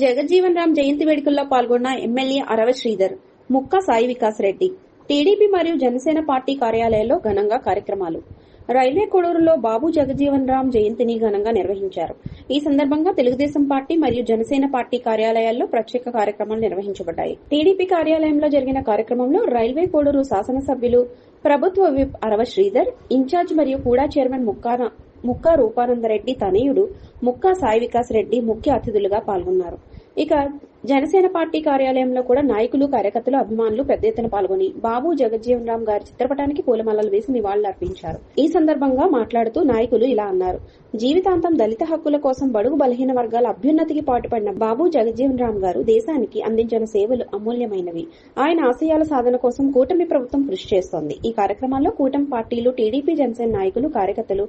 జగజ్జీవన్ రామ్ జయంతి వేడుకల్లో పాల్గొన్న MLA Arava Sridhar Mukka Sai Vikas Reddy TDP మరియు జనసేన పార్టీ కార్యాలయాల్లో ఘనంగా కార్యక్రమాలు. రైల్వే కొడూరులో బాబు జగజీవన్ రామ్ జయంతిని ఘనంగా నిర్వహించారు. ఈ సందర్భంగా తెలుగుదేశం పార్టీ మరియు జనసేన పార్టీ కార్యాలయాల్లో ప్రత్యేక కార్యక్రమాలు నిర్వహించబడ్డాయి. టీడీపీ కార్యాలయంలో జరిగిన కార్యక్రమంలో రైల్వే కోడూరు శాసనసభ్యులు ప్రభుత్వ విప్ అరవ శ్రీధర్ ఇన్ఛార్జ్ మరియు కూడా చైర్మన్ ముక్కాన ముక్కా రూపానందరెడ్డి తనయుడు ముక్కా సాయి వికాస్ రెడ్డి ముఖ్య అతిథులుగా పాల్గొన్నారు. ఇక జనసేన పార్టీ కార్యాలయంలో కూడా నాయకులు కార్యకర్తలు అభిమానులు పెద్ద ఎత్తున పాల్గొని బాబు జగజ్జీవన్ రామ్ గారి చిత్రపటానికి పూలమాలలు వేసి నివాళులర్పించారు. ఈ సందర్భంగా మాట్లాడుతూ నాయకులు ఇలా అన్నారు. జీవితాంతం దళిత హక్కుల కోసం బడుగు బలహీన వర్గాల అభ్యున్నతికి పాటుపడిన బాబు జగజ్జీవన్ రామ్ గారు దేశానికి అందించిన సేవలు అమూల్యమైనవి. ఆయన ఆశయాల సాధన కోసం కూటమి ప్రభుత్వం కృషి చేస్తోంది. ఈ కార్యక్రమాల్లో కూటమి పార్టీలు టీడీపీ జనసేన నాయకులు కార్యకర్తలు